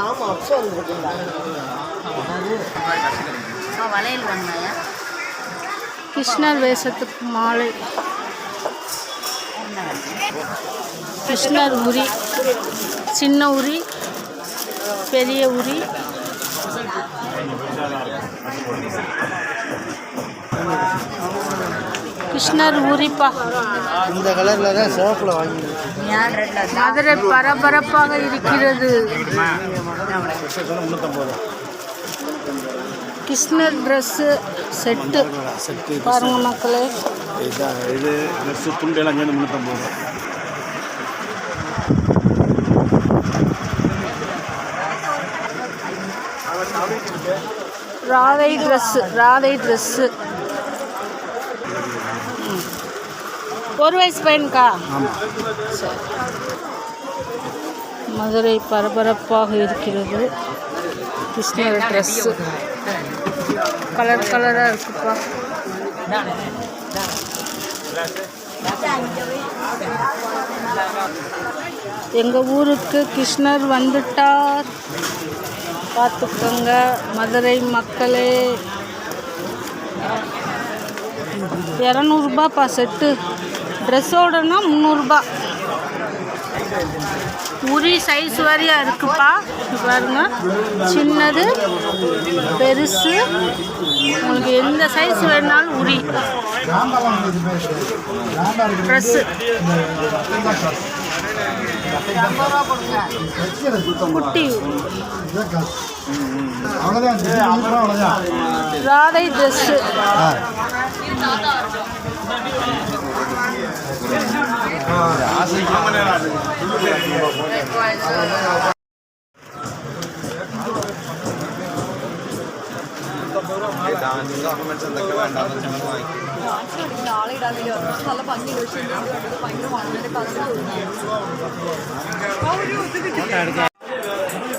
ஆமாம் அப்சோ வந்துருக்குங்களா வளையல் வேணுமாயா கிருஷ்ணர் வேஷத்துக்கு மாலை. கிருஷ்ணர் உரி சின்ன உரி பெரிய உரி. கிருஷ்ணர் உரிப்பா. இந்த கலரில் தான் சிவப்பில் வாங்கி மதுரை பரபரப்பாக இருக்கிறது. கிருஷ்ணர் ட்ரெஸ்ஸு செட்டு செட்டு பாருங்க மக்களே. இதுதான் இது ட்ரெஸ்ஸு துண்டெல்லாம் சேர்ந்து முந்நூற்றம்பது ரூபா ராதை ட்ரெஸ்ஸு ராதை ட்ரெஸ்ஸு ஒரு வயசு பையனுக்கா? மதுரை பரபரப்பாக இருக்கிறது கிருஷ்ணர் ட்ரெஸ்ஸு கலர் கலராக இருக்குப்பா எங்கள் ஊருக்கு கிருஷ்ணர் வந்துட்டார். பார்த்துக்கோங்க மதுரை மக்களே. இரநூறுபாப்பா செட்டு. ட்ரெஸ்ஸோடனா முந்நூறுபா உரி சைஸ் வரையா இருக்குப்பா. பாருங்க. சின்னது பெருசு. உங்களுக்கு எந்த சைஸ் வேணாலும் உரி. ட்ரெஸ்ஸு குட்டி. ராதை ட்ரெஸ்ஸு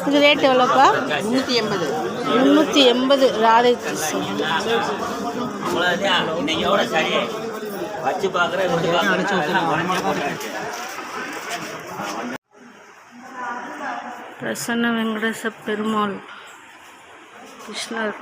இது ரேட் எவ்வளோப்பா முந்நூற்றி எண்பது. முந்நூற்றி எண்பது. ராதை வச்சு பார்க்குறேன். பிரசன்ன வெங்கடேச பெருமாள் கிருஷ்ணர்.